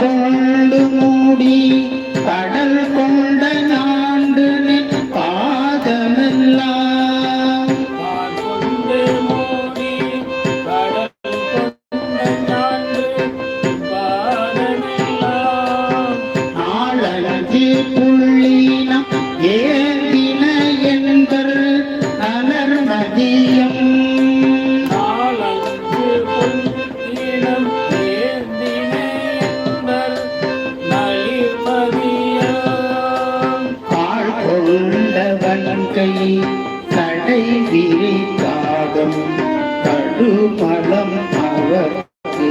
கொண்டு மூடி கடல் கொண்ட நாண்டு பாதமெல்லாம். நாளஞ்சி ஏ வாழ்க்கையில் தடை விரிக்காதம் தடுமலம் அவர்க்கு.